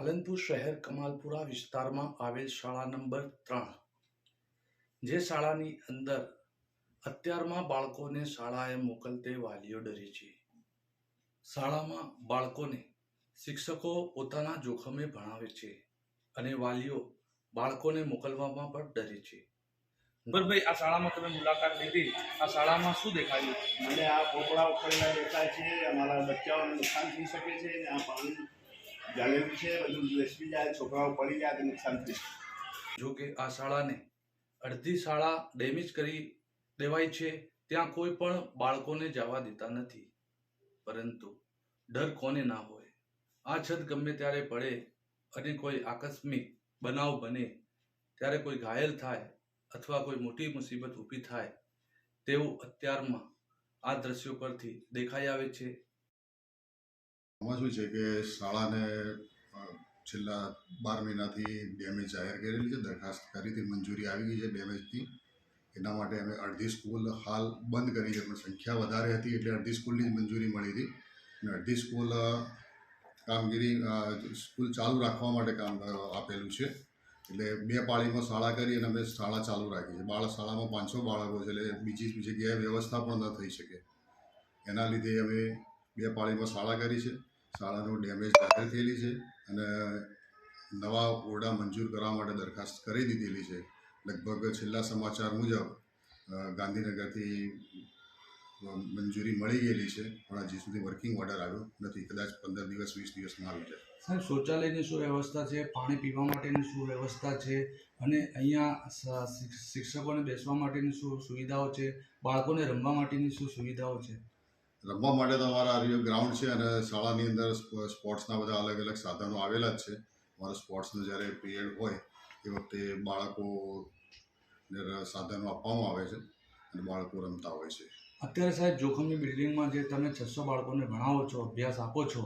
પાલનપુર શહેર કમાલપુરા વિસ્તારમાં આવેલ શાળા નંબર ત્રણ. જે શાળાની અંદર અત્યારમાં બાળકોને શાળાએ મોકલતે વાલીઓ ડરે છે. શાળામાં બાળકોને શિક્ષકો પોતાના જોખમે ભણાવે છે અને વાલીઓ બાળકોને મોકલવામાં પણ ડરે છે. ભાઈ આ શાળામાં તમે મુલાકાત લીધી. આ શાળામાં શું દેખાયું? મને આ પોપડા ઉખડેલા દેખાય છે અમારા બચ્ચાઓને નુકસાન થઈ શકે છે અને આ પાણી જલેલું છે, બધું બેસી જાય, છોકરાઓ પડી જાય તો નુકસાન થઈ જો કે આ શાળાને અડધી શાળા ડેમેજ કરી દેવાય છે, ત્યાં કોઈ પણ બાળકોને જવા દેતા નથી. પરંતુ ડર કોને ના હોય? આ છત ગમે ત્યારે પડે અને કોઈ આકસ્મિક બનાવ બને, ત્યારે કોઈ ઘાયલ થાય અથવા કોઈ મોટી મુસીબત ઊભી થાય, તેવું અત્યારમાં આ દ્રશ્યો પરથી દેખાઈ આવે છે. આમાં શું છે કે શાળાને છેલ્લા બાર મહિનાથી ડેમેજ જાહેર કરેલી છે, દરખાસ્ત કરી હતી, મંજૂરી આવી ગઈ છે ડેમેજની એના માટે અમે અડધી સ્કૂલ હાલ બંધ કરી છે, પણ સંખ્યા વધારે હતી એટલે અડધી સ્કૂલની મંજૂરી મળી હતી. અને અડધી સ્કૂલ કામગીરી સ્કૂલ ચાલુ રાખવા માટે કામ આપેલું છે. એટલે બે પાળીમાં શાળા કરી અને અમે શાળા ચાલુ રાખી છે. બાળ શાળામાં પાંચસો બાળકો છે, એટલે બીજી જગ્યાએ વ્યવસ્થા પણ ન થઈ શકે. એના લીધે અમે બે પાળીમાં શાળા કરી છે. શાળાનું ડેમેજ જાહેર થયેલી છે અને નવા ઓરડા મંજૂર કરવા માટે દરખાસ્ત કરી દીધેલી છે. લગભગ છેલ્લા સમાચાર મુજબ ગાંધીનગરથી મંજૂરી મળી ગયેલી છે, પણ હજી સુધી વર્કિંગ ઓર્ડર આવ્યો નથી. કદાચ પંદર દિવસ, વીસ દિવસમાં આવી જાય સાહેબ, શૌચાલયની શું વ્યવસ્થા છે? પાણી પીવા માટેની શું વ્યવસ્થા છે? અને અહીંયા શિક્ષકોને બેસવા માટેની શું સુવિધાઓ છે? બાળકોને રમવા માટેની શું સુવિધાઓ છે? રમવા માટે તો અમારા આ ગ્રાઉન્ડ છે અને શાળાની અંદર સ્પોર્ટ્સના બધા અલગ અલગ સાધનો આવેલા જ છે. અમારા સ્પોર્ટ્સનો જ્યારે પીરિયડ હોય એ વખતે બાળકોને સાધનો આપવામાં આવે છે અને બાળકો રમતા હોય છે. અત્યારે સાહેબ જોખમની બિલ્ડિંગમાં જે તમે છસો બાળકોને ભણાવો છો અભ્યાસ આપો છો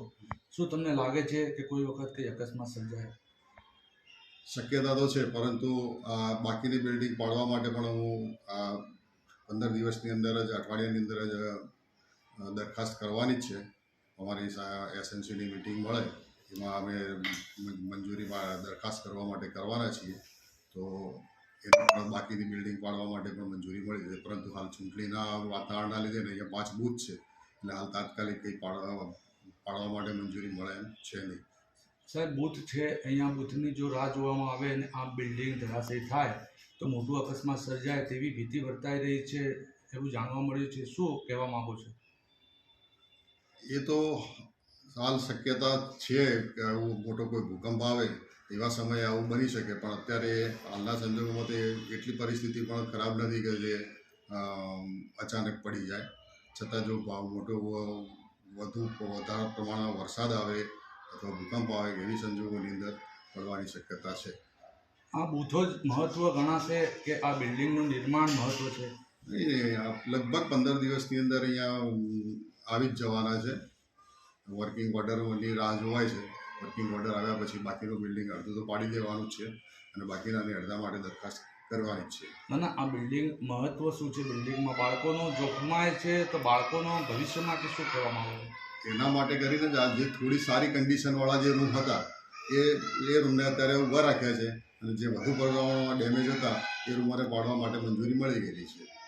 શું તમને લાગે છે કે કોઈ વખત કંઈ અકસ્માત સર્જાય? શક્યતા તો છે પરંતુ આ બાકીની બિલ્ડિંગ પાડવા માટે પણ હું આ પંદર દિવસની અંદર જ અઠવાડિયાની અંદર જ દરખાસ્ત કરવાની જ છે. અમારી એસએનસીની મિટિંગ મળે, એમાં અમે મંજૂરી દરખાસ્ત કરવા માટે કરવાના છીએ. તો એમાં બાકીની બિલ્ડિંગ પાડવા માટે પણ મંજૂરી મળી છે. પરંતુ હાલ ચૂંટણીના વાતાવરણના લીધે ને અહીંયા પાંચ બૂથ છે, એટલે હાલ તાત્કાલિક કંઈ પાડવા પાડવા માટે મંજૂરી મળે એમ છે નહીં. સાહેબ, બૂથ છે, અહીંયા બૂથની જો રાહ જોવામાં આવે અને આ બિલ્ડિંગ ધરાશય થાય, તો મોટું અકસ્માત સર્જાય તેવી ભીતિ વર્તાઈ રહી છે એવું જાણવા મળ્યું છે. શું કહેવા માગો છો? એ તો હાલ શક્યતા છે કે આવું મોટો કોઈ ભૂકંપ આવે એવા સમયે આવું બની શકે, પણ અત્યારે હાલના સંજોગોમાં તે એટલી પરિસ્થિતિ પણ ખરાબ નથી કે જે અચાનક પડી જાય. છતાં જો મોટો વધુ વધારે પ્રમાણમાં વરસાદ આવે અથવા ભૂકંપ આવે એવી સંજોગોની અંદર પડવાની શક્યતા છે. આ બૂથો જ મહત્વ ગણાશે કે આ બિલ્ડિંગનું નિર્માણ મહત્વ છે? એ લગભગ પંદર દિવસની અંદર અહીંયા આવી જ જવાના છે. વર્કિંગ ઓર્ડરની રાહ જોવાય છે. વર્કિંગ ઓર્ડર આવ્યા પછી બાકીનું બિલ્ડિંગ અડધું તો પાડી દેવાનું જ છે અને બાકીનાની અડધા માટે દરખાસ્ત કરવાની જ છે. ના ના આ બિલ્ડિંગ મહત્વ શું છે? બિલ્ડિંગમાં બાળકોનો જોખમાય છે તો બાળકોનો ભવિષ્ય માટે શું કહેવા આવે? એના માટે કરીને જ આ જે થોડી સારી કન્ડિશનવાળા જે રૂમ હતા એ એ રૂમને અત્યારે ઊભા રાખ્યા છે અને જે વધુ પ્રમાણમાં ડેમેજ હતા એ રૂમ પાડવા માટે મંજૂરી મળી ગયેલી છે.